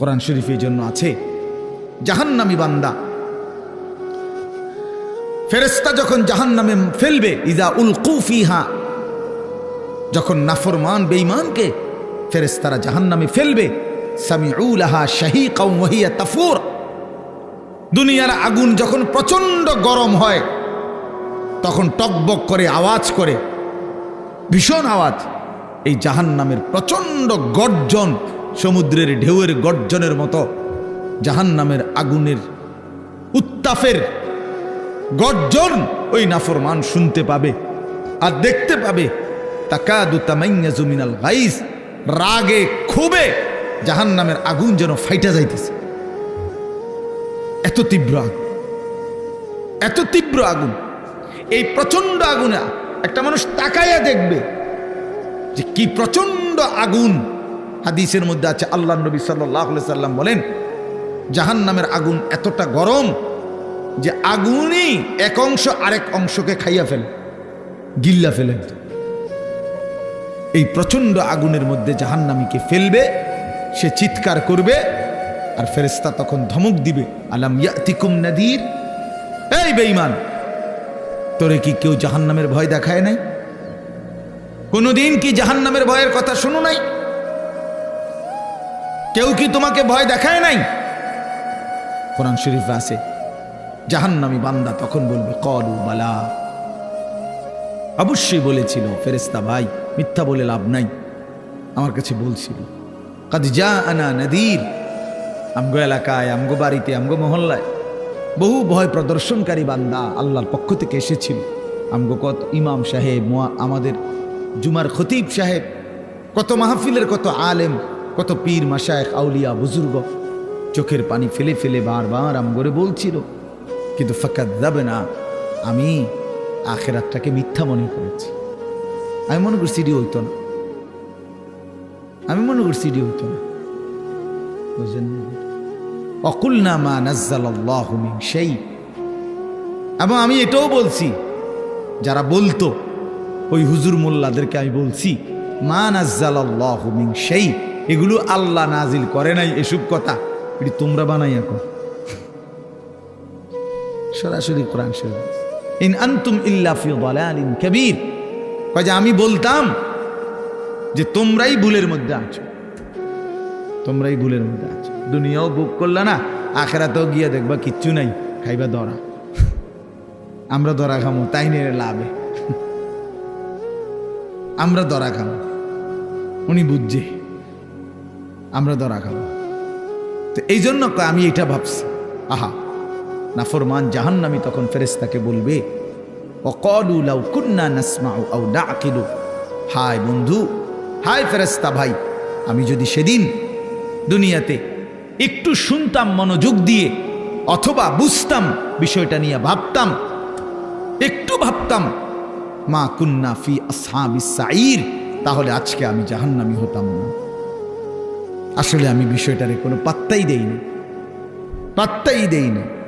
কোরআন শরীফ এই জন্য আছে। জাহান্নামি বান্দা। ফেরেস্তা যখন জাহান্নামে ফেলবে ইজা উল কুফিহা যখন নাফরমান, বেঈমানকে ফেরেস্তারা জাহান্নামে ফেলবে সামিউলাহা শাহিকা ওয়াহিয়া তাফুর, দুনিয়ার আগুন যখন প্রচণ্ড গরম হয়, তখন টকবক করে, আওয়াজ করে, ভীষণ আওয়াজ, এই জাহান্নামের প্রচণ্ড গর্জন সমুদ্রের ঢেউয়ের গর্জনের মতো, জাহান্নামের আগুনের উত্তাপের গর্জন ওই নাফরমান শুনতে পাবে আর দেখতে পাবে। তাকাদু তামাইয়াজু মিনাল গাইস রাগে ক্ষোভে জাহান্নামের আগুন যেন ফাইটা যাইতেছে। এত তীব্র আগুন, এত তীব্র আগুন, এই প্রচণ্ড আগুনে একটা মানুষ তাকাইয়া দেখবে যে কি প্রচণ্ড আগুন হাদিসের মধ্যে আছে, আল্লাহ নবী সাল্লাহ সাল্লাম বলেন জাহান নামের আগুন এতটা গরম যে আগুনই এক অংশ আরেক অংশকে খাইয়া ফেলে, গিল্লা ফেলে। এই প্রচণ্ড আগুনের মধ্যে জাহান্নামীকে ফেলবে, সে চিৎকার করবে, আর ফেরেস্তা তখন ধমক দিবে, আলাম ইয়াতিকুম নাদির? এই বেঈমান, তোরে কি কেউ জাহান্নামের ভয় দেখায় নাই? কোনোদিন কি জাহান্নামের ভয়ের কথা শুনো নাই? কেউ কি তোমাকে ভয় দেখায় নাই? কোরআন শরীফ আছে, জাহান্নামী বান্দা তখন বলবে, কলু বালা। অবশ্যই বলেছিল ফেরেস্তা ভাই, মিথ্যা বলে লাভ নাই। আমার কাছে বলছিল, কাদ যা আনা নদীর। আমগো এলাকায়, আমগো বাড়িতে, আমগো মহল্লায় বহু ভয় প্রদর্শনকারী বান্দা আল্লাহর পক্ষ থেকে এসেছিল। আমগো কত ইমাম সাহেব আমাদের জুমার খতিব সাহেব, কত মাহফিলের কত আলেম কত পীর মাসায়েখ আউলিয়া, বুজুর্গ। চোখের পানি ফেলে ফেলে বারবার আমগরে বলছিল, কিন্তু ফাঁকা যাবে না, আমি আখেরাতটাকে মিথ্যা মনে করেছি। আমি মনে করছি এটি হইতো না। আমি মনে করছি এটি হইতো না। বুঝলেন? অকুলনা মা নাজ্জালাল্লাহু সেই এবং আমি এটাও বলছি, যারা বলতো, ওই হুজুর মোল্লাদেরকে আমি বলছি, মা নাজ্জালাল্লাহু মিন সেই এগুলো আল্লাহ নাজিল করে নাই, এসব কথা। এটি তোমরা বানাই এখন সরাসরি কোরআন ইন আনতুম ইল্লা ফি দালালিন কাবীর। যে, আমি বলতাম যে, তোমরাই ভুলের মধ্যে আছো। তোমরাই ভুলের মধ্যে আছো। দুনিয়াও বুক করলা না, আখেরাতেও গিয়ে দেখবা কিচ্ছু নাই, খাইবা দরা আমরা দরা খামো, তাই নিয়ে লাভে। আমরা দরা খামো। উনি বুঝছে। আমরা দরা খাব। তো এই জন্য আমি এটা ভাবছি। আহা, নাফরমান জাহান্নামি তখন ফেরেস্তাকে বলবে অকলু লাউ কুন্না নাসমাউ আও নাকিলু হায় বন্ধু, হায় ফেরেস্তা ভাই, আমি যদি সেদিন দুনিয়াতে একটু শুনতাম, মনোযোগ দিয়ে, অথবা বুঝতাম বিষয়টা নিয়ে ভাবতাম, একটু ভাবতাম, মা কুন্না ফি আসহাবিস সাইর তাহলে আজকে আমি জাহান্নামি হতাম না। আসলে আমি বিষয়টারে কোনো পাত্তাই দেইনি। পাত্তাই দেইনি।